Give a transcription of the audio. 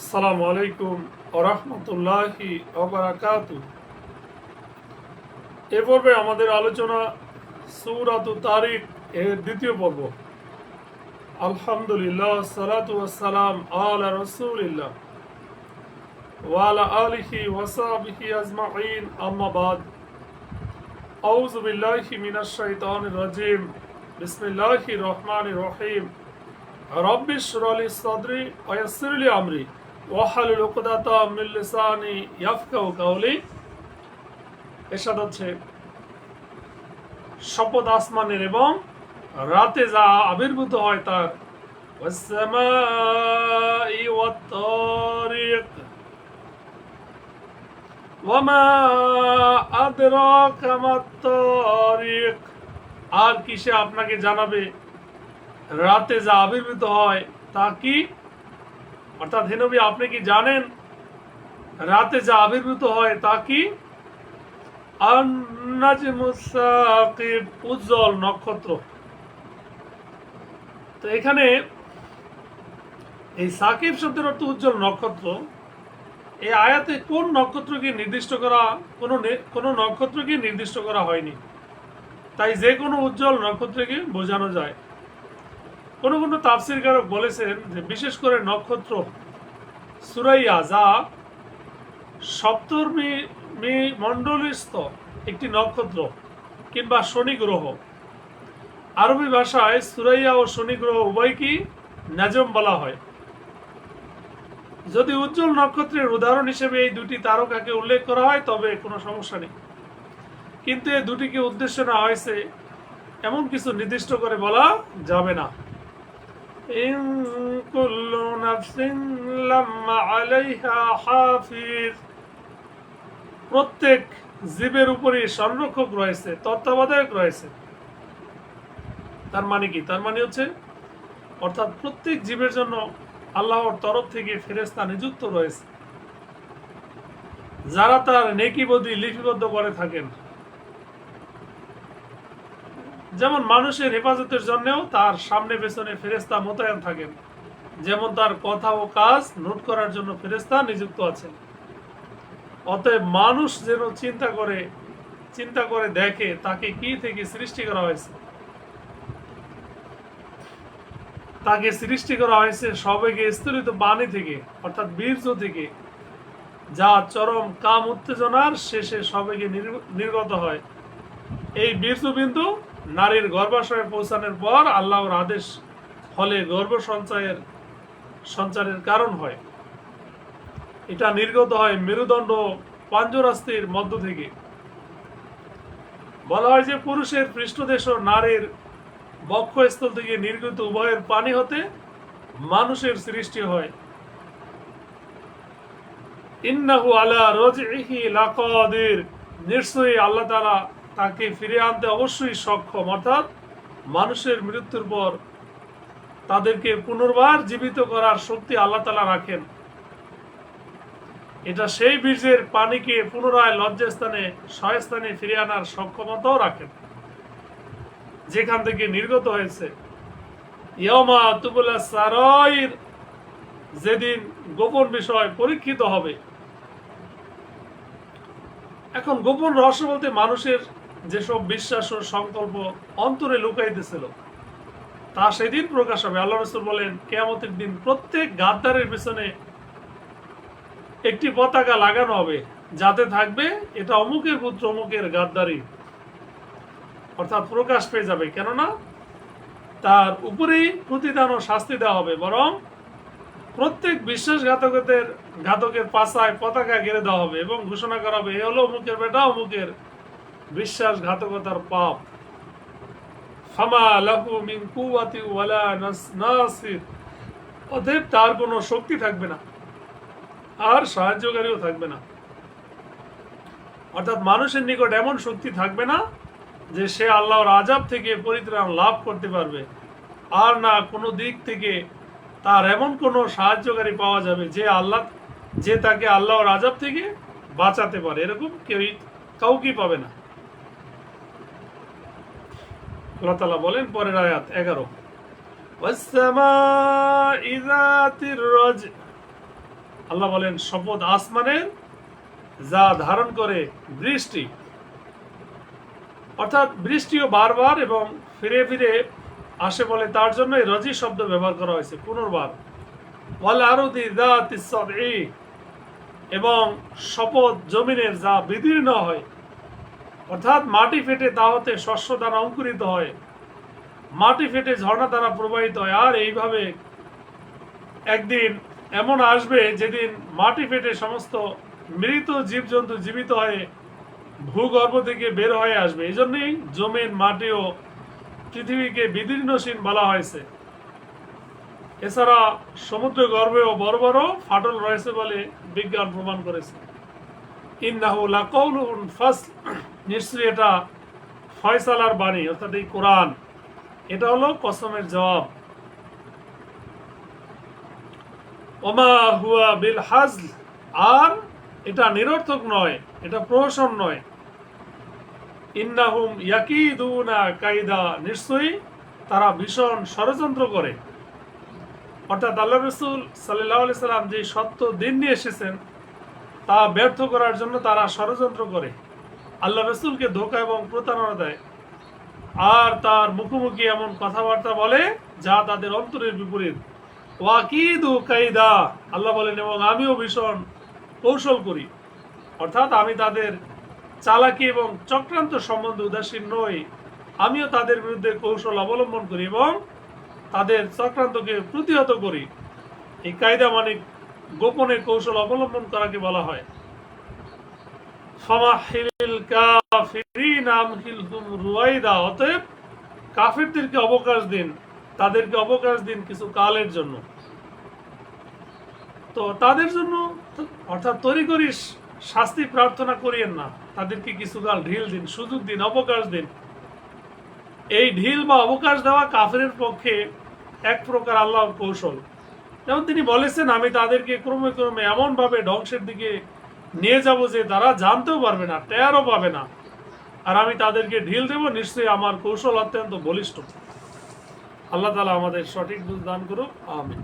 আসসালামু আলাইকুম ওরহমতুল্লাহি ওবরাকাতু এ পর্বে আমাদের আলোচনা সৌরাতু তারিক এর দ্বিতীয় পর্ব। আলহামদুলিল্লাহ, সালাতু সালাম আলা রসুলিল্লাহ ওয়ালা আলিহি ওয়াসাবিহি আজমাইন। আউযু বিল্লাহি মিনাশ শাইতানির রাজিম। বিসমিল্লাহির রহমানির রহিম। রব্বি ইশরাহ লি সাদরি ওয়া আমরি। ওয়াহলুল উকদাতা মিন লিসানি ইয়াফকাহু কাওলি এরশাদ হচ্ছে শপথ আসমানের এবং রাতে যা আবির্ভূত হয় তার والسماء والطارق وما أدراك ما الطارق আর কিসে আপনাকে জানাবে রাতে যা আবির্ভূত হয় তা কি অর্থাৎ হেনবি আপনি কি জানেন রাতে যা আবির্ভূত হয় তা কি? উজ্জ্বল নক্ষত্র। তো এখানে এই সাকিব শব্দের অর্থ উজ্জ্বল নক্ষত্র। এই আয়াতে কোন নক্ষত্রকে নির্দিষ্ট করা, কোনো কোনো নক্ষত্রকে নির্দিষ্ট করা হয়নি? তাই যে কোনো উজ্জ্বল নক্ষত্রকে বোঝানো যায়। কোনো কোনো তাফসিরকারক বলেছেন যে বিশেষ করে নক্ষত্র সুরাইয়া যা সপ্তমী মি মণ্ডলীস্থ একটি নক্ষত্র, কিংবা শনি গ্রহ। আরবি ভাষায় সুরাইয়া ও শনি গ্রহ উভয়কেই নাজম বলা হয়। যদি উজ্জ্বল নক্ষত্রের উদাহরণ হিসেবে এই দুটি তারকাকে উল্লেখ করা হয়, তবে কোনো সমস্যা নেই। কিন্তু এই দুটিকে উদ্দেশ্য না হয়েছে, এমন কিছু নির্দিষ্ট করে বলা যাবে না। إن كل نفس لما عليها حافظ প্রত্যেক জীবের উপরে সংরক্ষক রয়েছে তত্ত্বাবধায়ক রয়েছে তার মানে কি তার মানে হচ্ছে অর্থাৎ প্রত্যেক জীবের জন্য আল্লাহর তরফ থেকে ফেরেস্তা নিযুক্ত রয়েছে যারা তার নেকি বদি লিপিবদ্ধ করে থাকেন যেমন মানুষের হেফাজতের জন্যও তার সামনে পেছনে ফেরেস্তা মোতায়েন থাকেন। যেমন তার কথা ও কাজ নোট করার জন্য ফেরেস্তা নিযুক্ত আছেন। অতএব মানুষ যেন চিন্তা করে চিন্তা করে দেখে তাকে কি থেকে সৃষ্টি করা হয়েছে। তাকে সৃষ্টি করা হয়েছে সবেগে স্থলিত বাণী থেকে, অর্থাৎ বীর্য থেকে, যা চরম কাম উত্তেজনার শেষে সবেগে নির্গ- নির্গত হয়। এই বীর্যবিন্দু নারীর গর্ভাশয়ে পৌঁছানোর পর আল্লাহর আদেশ ফলে গর্ভ সঞ্চয়ের সঞ্চারের কারণ হয়। এটা নির্গত হয় মেরুদণ্ড পাঞ্জরাস্তির মধ্য থেকে। বলা হয় যে পুরুষের পৃষ্ঠদেশ ও নারীর বক্ষস্থল থেকে নির্গত উভয়ের পানি হতে মানুষের সৃষ্টি হয়। ইন্নাহু আলা রজইহি লাকাদির। নিশ্চয়ই আল্লাহ তাআলা তাকে ফিরে আনতে অবশ্যই সক্ষম, অর্থাৎ মানুষের মৃত্যুর পর তাদেরকে পুনর্বার জীবিত করার শক্তি আল্লাহ তাআলা রাখেন। এটা সেই বীর্যের পানিকে পুনরায় লজ্জাস্থানে স্থানে ফিরে আনার সক্ষমতাও রাখেন। যেখান থেকে নির্গত হয়েছে। যেদিন গোপন বিষয় পরীক্ষিত হবে। এখন গোপন রহস্য বলতে মানুষের যেসব বিশ্বাস ও সংকল্প অন্তরে লুকাইতেছিল, তা সেদিন প্রকাশ হবে। আল্লাহ রসুল বলেন, কেয়ামতের দিন প্রত্যেক গাদ্দারের পিছনে একটি পতাকা লাগানো হবে, যাতে থাকবে এটা অমুকের পুত্র, অমুকের গাদ্দারি। অর্থাৎ প্রকাশ পেয়ে যাবে। কেননা তার উপরেই প্রতিদান ও শাস্তি দেওয়া হবে, বরং প্রত্যেক বিশ্বাসঘাতকদের ঘাতকের পাশায় পতাকা গেড়ে দেওয়া হবে এবং ঘোষণা করা হবে, এ হলো অমুকের বেটা, অমুকের বিশ্বাসঘাতকতার পাপ। অতএব তার কোনো শক্তি থাকবে না। আর সাহায্যকারীও থাকবে না। অর্থাৎ মানুষের নিকট এমন শক্তি থাকবে না যে সে আল্লাহর আজাব থেকে পরিত্রাণ লাভ করতে পারবে। আর না কোনো দিক থেকে তার এমন কোনো সাহায্যকারী পাওয়া যাবে যে আল্লাহ, যে তাকে আল্লাহর আজাব থেকে বাঁচাতে পারে। এরকম কেউই কাউকেই পাবে না। আল্লাহ তালা বলেন পরের আয়াত, এগারো। আল্লাহ বলেন, শপথ আসমানের যা ধারণ করে বৃষ্টি। অর্থাৎ বৃষ্টিও বারবার এবং ফিরে ফিরে আসে বলে তার জন্য রজি শব্দ ব্যবহার করা হয়েছে পুনর্বার। ওয়াল আরুদি দা এবং শপথ জমিনের যা বিদীর্ণ হয় অর্থাৎ মাটি ফেটে তা হতে শস্য দ্বারা অঙ্কুরিত হয়, মাটি ফেটে ঝর্ণা দ্বারা প্রবাহিত হয়, আর এইভাবে একদিন এমন আসবে যেদিন মাটি ফেটে সমস্ত মৃত জীবজন্তু জীবিত হয়ে ভূগর্ভ থেকে বের হয়ে আসবে। এই জন্যই মাটি ও পৃথিবীকে বিদীর্ণশীল বলা হয়েছে। এছাড়া সমুদ্র গর্ভেও বড় বড় ফাটল রয়েছে বলে বিজ্ঞান প্রমাণ করেছে। ইন্নাহু ফাসল। নিশ্চয়ই এটা ফয়সালার বাণী, অর্থাৎ এই কোরআন। এটা হলো কসমের জবাব। ওমা হুয়া বিল হাজল, আর এটা নিরর্থক নয়, এটা প্রহসন নয়। ইন্নাহুম ইয়াকিদুনা কাইদা, নিশ্চয়ই তারা ভীষণ ষড়যন্ত্র করে। অর্থাৎ আল্লাহ রসুল সাল্লাহ আলি সাল্লাম যে সত্য দিন নিয়ে এসেছেন, তা ব্যর্থ করার জন্য তারা ষড়যন্ত্র করে। আল্লাহ রসুলকে ধোকা এবং প্রতারণা দেয়। আর তার মুখোমুখি এমন কথাবার্তা বলে যা তাদের অন্তরের বিপরীত। ওয়াকিদু কাইদা, আল্লাহ বলেন, এবং আমিও ভীষণ কৌশল করি। অর্থাৎ আমি তাদের চালাকি এবং চক্রান্ত সম্বন্ধে উদাসীন নই। আমিও তাদের বিরুদ্ধে কৌশল অবলম্বন করি এবং তাদের চক্রান্তকে প্রতিহত করি। এই কায়দা মানে গোপনে কৌশল অবলম্বন করাকে বলা হয়। অতএব কাফিরদেরকে অবকাশ দিন, তাদেরকে অবকাশ দিন কিছু কালের জন্য। তো তাদের জন্য অর্থাৎ তৈরি করিস, শাস্তি প্রার্থনা করিয়েন না। তাদেরকে কিছুকাল ঢিল দিন, সুযোগ দিন, অবকাশ দিন। এই ঢিল বা অবকাশ দেওয়া কাফের পক্ষে এক প্রকার আল্লাহর কৌশল। যেমন তিনি বলেছেন, আমি তাদেরকে ক্রমে ক্রমে এমন ভাবে ধ্বংসের দিকে নিয়ে যাব যে তারা জানতেও পারবে না টেয়ারও পাবে না। আর আমি তাদেরকে ঢিল দেব, নিশ্চয়ই আমার কৌশল অত্যন্ত বলিষ্ঠ। আল্লাহ তালা আমাদের সঠিক দান করুক, আমিন।